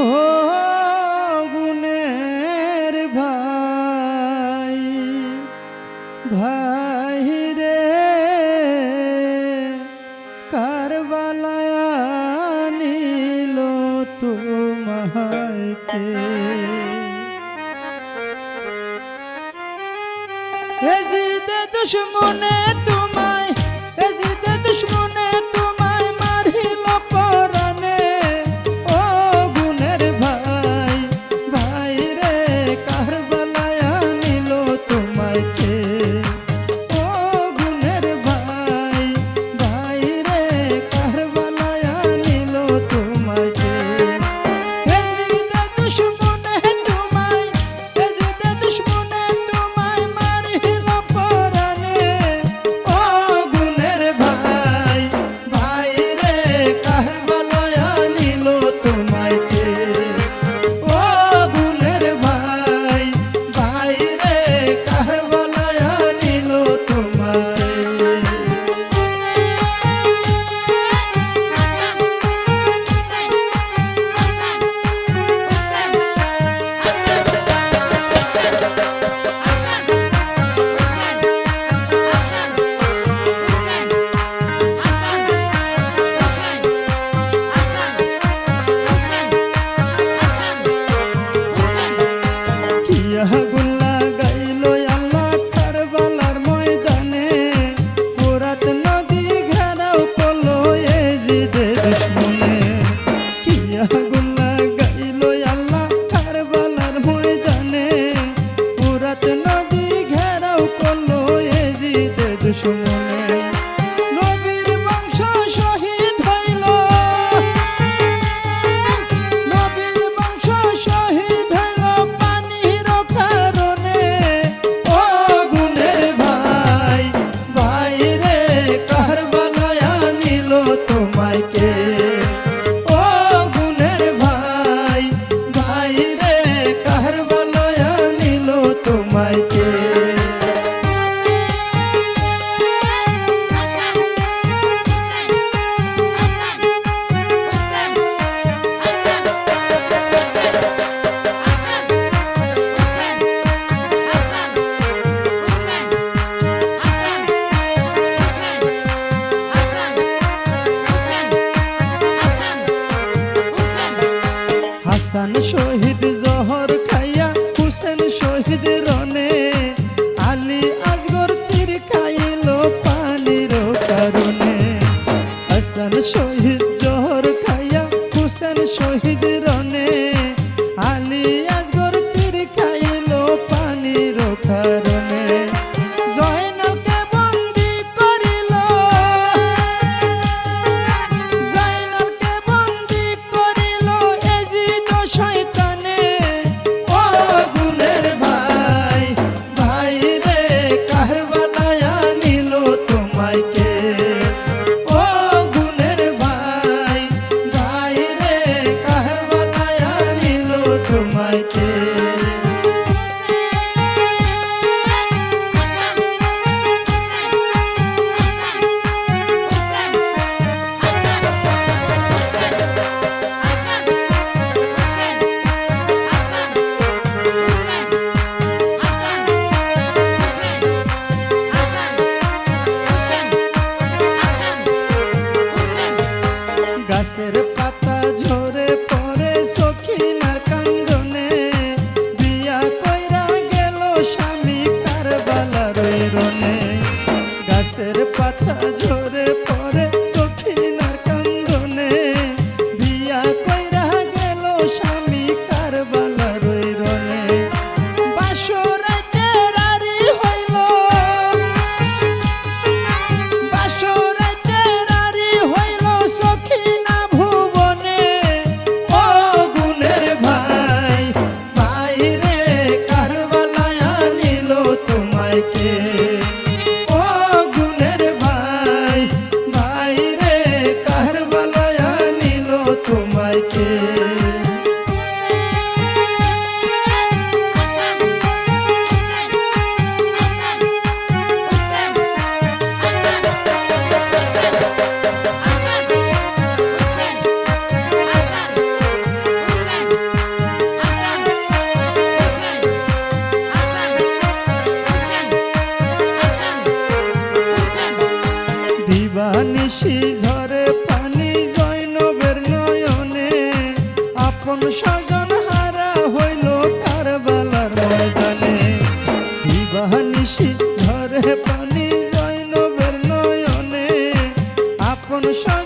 ও গুণের ভাই ভাই রে কারবালায়ানিল তোমাকে রেজিদে দুশ্মনে algo শহীদ জহর খাইয়া হুসেন শহীদ রনে con un show.